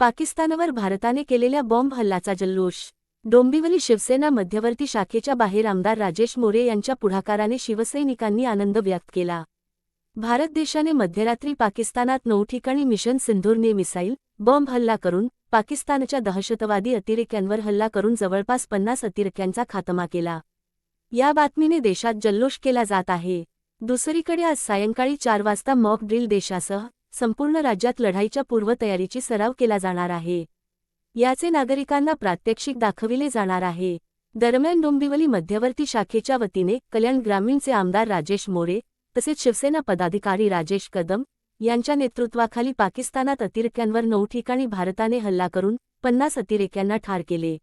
पाकिस्तानवर भारताने केलेल्या बॉम्ब हल्लाचा जल्लोष. डोंबिवली शिवसेना मध्यवर्ती शाखेच्या बाहेर आमदार राजेश मोरे यांच्या पुढाकाराने शिवसैनिकांनी आनंद व्यक्त केला. भारत देशाने मध्यरात्री पाकिस्तानात नऊ ठिकाणी मिशन सिंधूरने मिसाईल बॉम्ब हल्ला करून पाकिस्तानच्या दहशतवादी अतिरेक्यांवर हल्ला करून जवळपास पन्नास अतिरेक्यांचा खातमा केला. या बातमीने देशात जल्लोष केला जात आहे. दुसरीकडे आज सायंकाळी चार वाजता मॉक ड्रिल देशासह संपूर्ण राज्यात लढाईच्या पूर्वतयारीची सराव केला जाणार आहे. याचे नागरिकांना प्रात्यक्षिक दाखविले जाणार आहे. दरम्यान डोंबिवली मध्यवर्ती शाखेच्या वतीने कल्याण ग्रामीणचे आमदार राजेश मोरे तसेच शिवसेना पदाधिकारी राजेश कदम यांच्या नेतृत्वाखाली पाकिस्तानात अतिरेक्यांवर नऊ ठिकाणी भारताने हल्ला करून पन्नास अतिरेक्यांना ठार केले.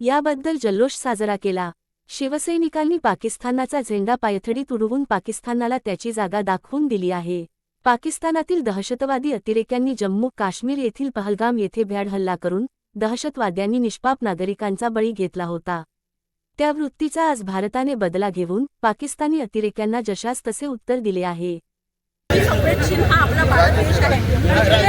याबद्दल जल्लोष साजरा केला. शिवसैनिकांनी पाकिस्तानाचा झेंडा पायथडी तुडवून पाकिस्तानाला त्याची जागा दाखवून दिली आहे. पाकिस्तानातील दहशतवादी अतिरेक्यांनी जम्मू काश्मीर येथील पहलगाम येथे भ्याड हल्ला करून दहशतवाद्यांनी निष्पाप नागरिकांचा बळी घेतला होता. त्या वृत्तीचा आज भारताने बदला घेऊन पाकिस्तानी अतिरेक्यांना जशास तसे उत्तर दिले आहे. हा आपला भारत देश आहे.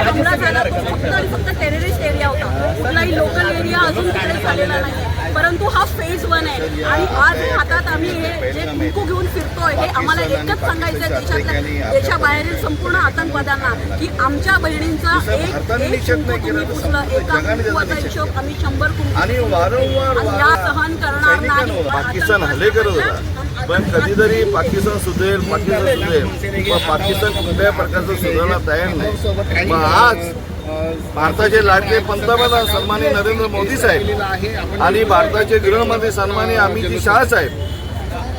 हमला झाला तो फक्त आणि फक्त टेररिस्ट एरिया होता. कुठलाही लोकल एरिया अजून तिकडे झालेला नाही. परंतु हा फेज वन आहे. आणि आज हातात आम्ही हे जे कुंकू घेऊन फिरतोय हे आम्हाला एकच सांगायचं आहे देशातल्या देशाबाहेरील संपूर्ण आतंकवाद्यांना की आमच्या बहिणींचा एक एक कुंकू तुम्ही पुसलं एका कुंकवाचा हिशोब आम्ही शंभर कुंकू आणि वारंवार आणि या सहन करणार नाही. पाकिस्तान हल्ले करत होता. पण कधीतरी पाकिस्तान सुधरेल पाकिस्तान सुधरेल. मग पाकिस्तान कुठल्याही प्रकारचं सुधारणा तयार नाही. मग आज भारताचे लाडके पंतप्रधान सन्मानी नरेंद्र मोदी साहेब आणि भारताचे गृहमंत्री सन्मानी अमित शाह साहेब.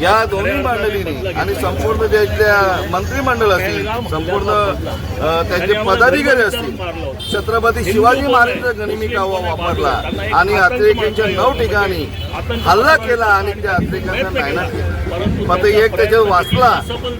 या दोन्ही मंडळींनी आणि संपूर्ण ज्यातल्या मंत्रिमंडळ असतील संपूर्ण त्यांचे पदाधिकारी असतील छत्रपती शिवाजी महाराजांचा गणिमिका वापरला आणि अतिरेक्यांच्या नऊ ठिकाणी हल्ला केला आणि त्या अतिरेक्यांचा नायनाट केला. मग ते एक त्याच्यावर वाचला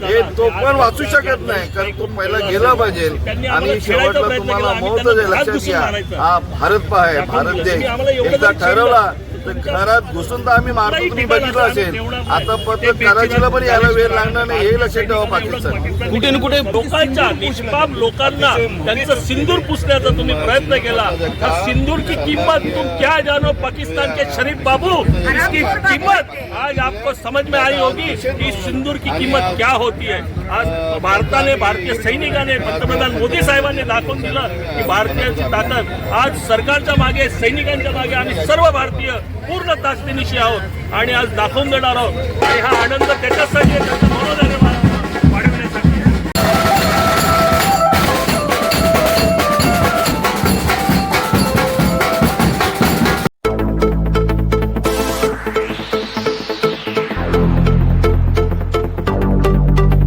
हे तो पण वाचू शकत नाही कारण तो पहिला गेला पाहिजे. आणि शेवटला तुम्हाला महत्त्व जे लक्षात घ्या हा भारत पाय भारत देश एकदा ठरवला घरात घुसून तर आम्ही मारतो. तुम्ही बघितलं असेल. आता पत्र कराचीला पण यायला वेळ लागणार नाही. हे लक्षात ठेवा पाकिस्तान. कुठे ना कुठे लोकांच्या निष्पाप लोकांना त्यांचं सिंदूर पुसण्याचा तुम्ही प्रयत्न केला. तर सिंदूर की कीमत तुम क्या जानो पाकिस्तान के शरीफ बाबू? इसकी कीमत आज आपको समझ में आई होगी कि सिंदूर की कीमत क्या होती है। आज भारताने भारतीय सैनिकाने पंतप्रधान मोदी साहेबांनी दाखवून दिलं की भारतीयांची ताकद. आज सरकारच्या मागे सैनिकांच्या मागे आम्ही सर्व भारतीय पूर्ण ताकदीनिशी आहोत आणि आज दाखवून देणार आहोत. आणि हा आनंद त्याच्यासाठी त्याचं मनोरंजन